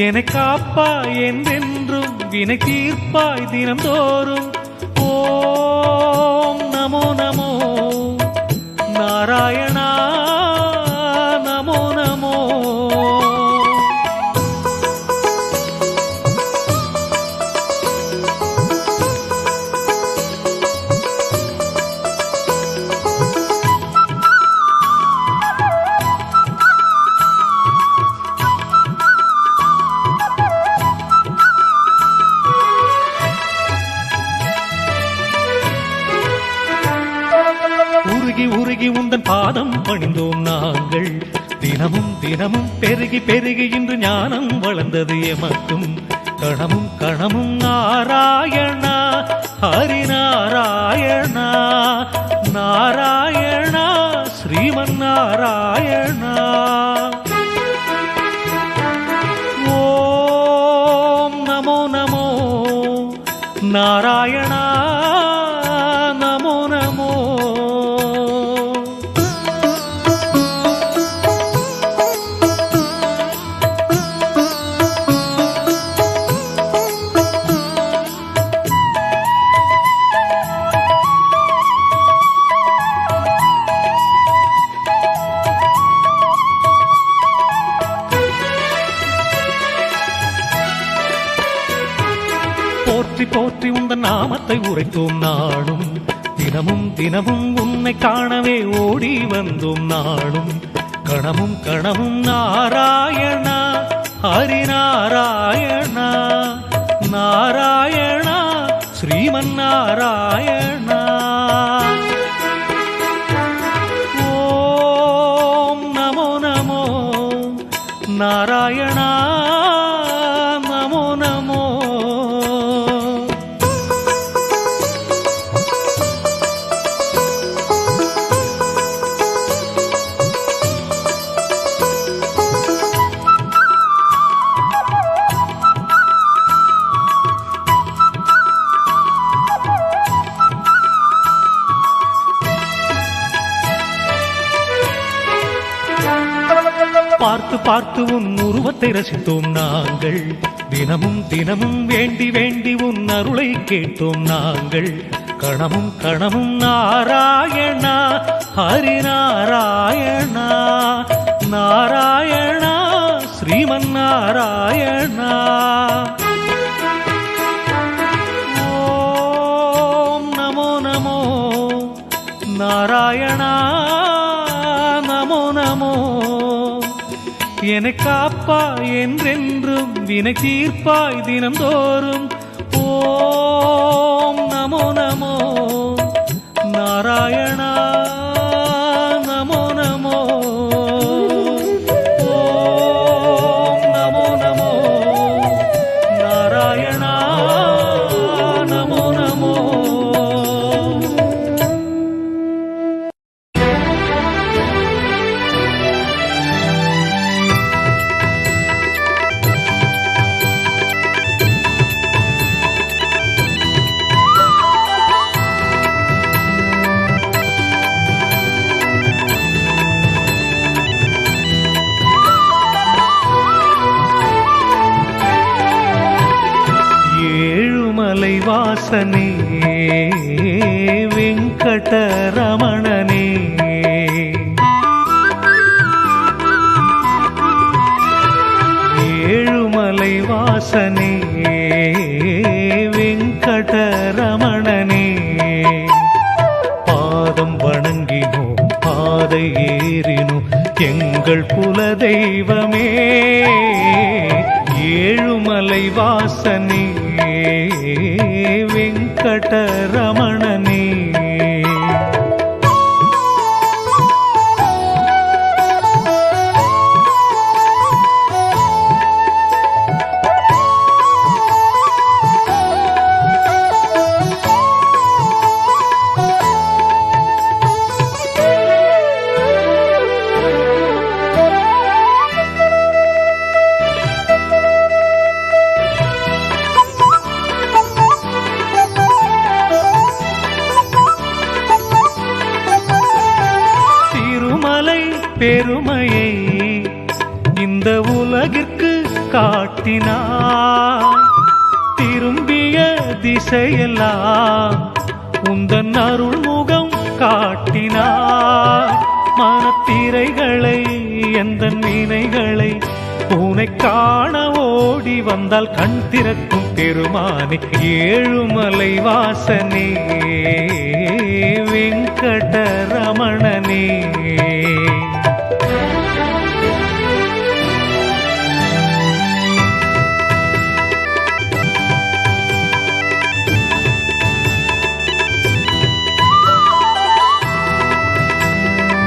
என காப்பாய் என்றென்றும் வினை தீர்ப்பாய் தினம்தோறும் ஓம் நமோ நமோ. நாராயண உருகி உருகி உந்தன் பாதம் பணிந்தோம் நாங்கள். தினமும் தினமும் பெருகி பெருகி இன்று ஞானம் வளர்ந்தது எமக்கும். கணமும் கணமும் நாராயணா ஹரிநாராயணா. நாராயணா ஸ்ரீமன் நாராயணா ஓம் நமோ நமோ. நாராயணா நாமத்தை உரைத்தோம் நாடும் தினமும் தினமும் உன்னை காணவே ஓடி வந்தோம் நாடும் கணமும் கணமும் நாராயணா ஹரிநாராயணா. நாராயணா ஸ்ரீமன் நாராயணா ஓம் நமோ நமோ நாராயணா. பார்த்து உன் உருவத்தை ரசித்தோம் நாங்கள். தினமும் தினமும் வேண்டி வேண்டி உன் அருளை கேட்டோம் நாங்கள். கணமும் கணமும் நாராயணா ஹரிநாராயணா. நாராயணா ஸ்ரீமன் நாராயணா என காப்பா என்றென்றும் வினை தீர்ப்பாய் தினம்தோறும் ஓம் நமோ நமோ. நாராயணா. வாசனே வெங்கடரமணனே. ஏழுமலை வாசனே வெங்கடரமணனே. பாதம் வணங்கினோம் பாதை ஏறினோம் எங்கள் குல தெய்வமே ஏழுமலை வாசனே வெங்கடரமணனே. பெருமையை இந்த உலகிற்கு காட்டினாய். திரும்பிய திசையெல்லாம் உந்தன் அருள் முகம் காட்டினாய். மனத்திரைகளை எந்த நினைகளை உனை காண ஓடி வந்தால் கண் திறக்கும் பெருமானே ஏழுமலை வாசனே வெங்கடரமணனே.